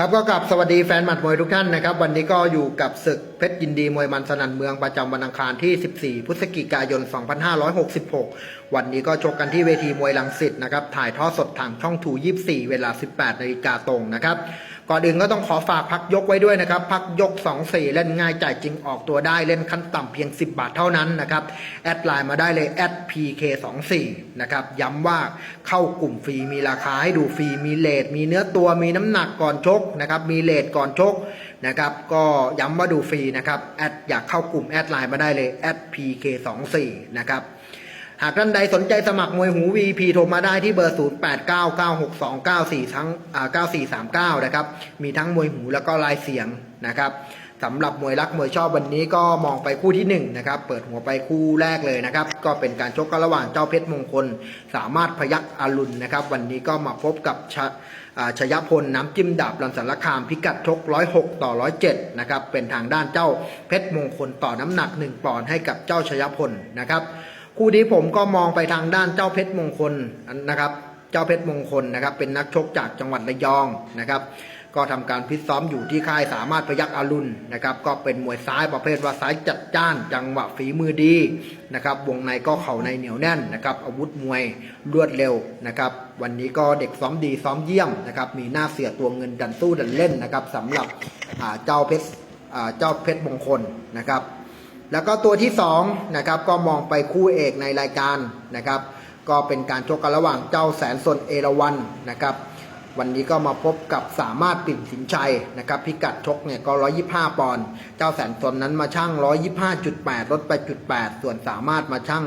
ครับก็กลับสวัสดีแฟนหมัดมวยทุกท่านนะครับ วันนี้ก็อยู่กับศึกเพชรยินดีมวยมันสนันเมืองประจำวันอังคารที่ 14 พฤศจิกายน 2566 วันนี้ก็ชกกันที่เวทีมวยลังสิตนะครับ ถ่ายทอดสดทางช่องทู 24 เวลา 18นาฬิกาตรงนะครับ ก่อนอื่นก็ต้องขอฝากพักยกไว้ด้วยนะครับ พักยก 2-4 เล่นง่ายจ่ายจริงออกตัวได้เล่นขั้นต่ำเพียง 10 บาทเท่านั้นนะครับ แอดไลน์มาได้เลยแอด PK24 นะครับ ย้ำว่าเข้ากลุ่มฟรีมีราคาให้ดูฟรีมีเลทมีเนื้อตัวมีน้ำหนักก่อนชกนะครับ มีเลทก่อนชกนะครับ ก็ย้ำว่าดูฟรีนะครับ แอดอยากเข้ากลุ่มแอดไลน์มาได้เลยแอด PK24 นะครับ หากท่านใดสนใจสมัครมวยหู VP โทรมาได้ที่เบอร์ 08996294 ทั้งอ่า9439 นะครับ มีทั้งมวยหูแล้วก็ลายเสียงนะครับสำหรับมวยรักมวยชอบวันนี้ก็มองไปคู่ที่1นะครับ เปิดหัวไปคู่แรกเลยนะครับ ก็เป็นการชกกันระหว่างเจ้าเพชรมงคล สามารถพยักอรุณนะครับ วันนี้ก็มาพบกับชชยพลน้ำจิ้มดาบลันสารคามพิกัดชก106 ต่อ 107 นะครับ เป็นทางด้านเจ้าเพชรมงคลต่อน้ำหนัก 1 ปอนด์ให้กับเจ้าชยพลนะครับ คู่นี้ผมก็มองไปทางด้านเจ้าเพชรมงคลนะครับ เจ้าเพชรมงคลนะครับ เป็นนักชกจากจังหวัดระยองนะครับ ก็ทำการพิตซ้อมอยู่ที่ค่ายสามารถพยักอารุณนะครับ ก็เป็นมวยซ้ายประเภทว่าซ้ายจัดจ้าน จังหวะฝีมือดีนะครับ วงในก็เข่าในเหนียวแน่นนะครับ อาวุธมวยรวดเร็วนะครับ วันนี้ก็เด็กซ้อมดีซ้อมเยี่ยมนะครับ มีหน้าเสียตัวเงินดันสู้ดันเล่นนะครับสำหรับเจ้าเพชรเจ้าเพชรมงคลนะครับ แล้วก็ตัวที่2นะครับก็มองไปคู่เอกในรายการนะครับ ก็เป็นการชกกันระหว่างเจ้าแสนสนเอราวันนะครับ วันนี้ก็มาพบกับสามารถปิ่นสินชัยนะครับพิกัดชกเนี่ยก็ 125 ปอนด์เจ้าแสนสนนั้นมาชั่ง125.8 ลดไปจุด8ส่วนสามารถมาชั่ง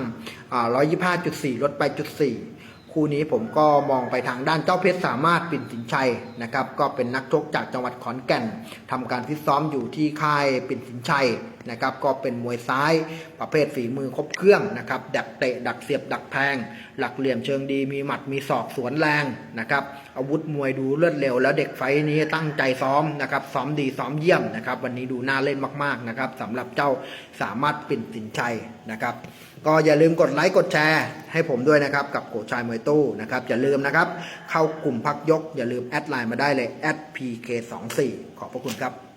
อ่า125.4 ลดไปจุด4คู่นี้ผมก็มองไปทางด้านเจ้าเพชรสามารถปิ่นสินชัยนะครับ ก็เป็นนักชกจากจังหวัดขอนแก่นทำการฟิตซ้อมอยู่ที่ค่ายปิ่นสินชัย นะครับก็เป็นมวยซ้ายประเภทฝีมือครบเครื่องนะครับดักเตะดักเสียบดักแทงหลักเหลี่ยมเชิงดีมีหมัดมีศอกสวนแรงนะครับอาวุธมวยดูเลือดเร็ว แล้วเด็กไฟนี้ตั้งใจซ้อมนะครับซ้อมดีซ้อมเยี่ยมนะครับวันนี้ดูน่าเล่นมากๆนะครับสำหรับเจ้าสามารถปิ่นสินชัยนะครับก็อย่าลืมกดไลค์กดแชร์ให้ผมด้วยนะครับกับโกชายมวยตู้นะครับอย่าลืมนะครับเข้ากลุ่มพักยก อย่าลืมแอดไลน์มาได้เลย @pk24 ขอบพระคุณครับ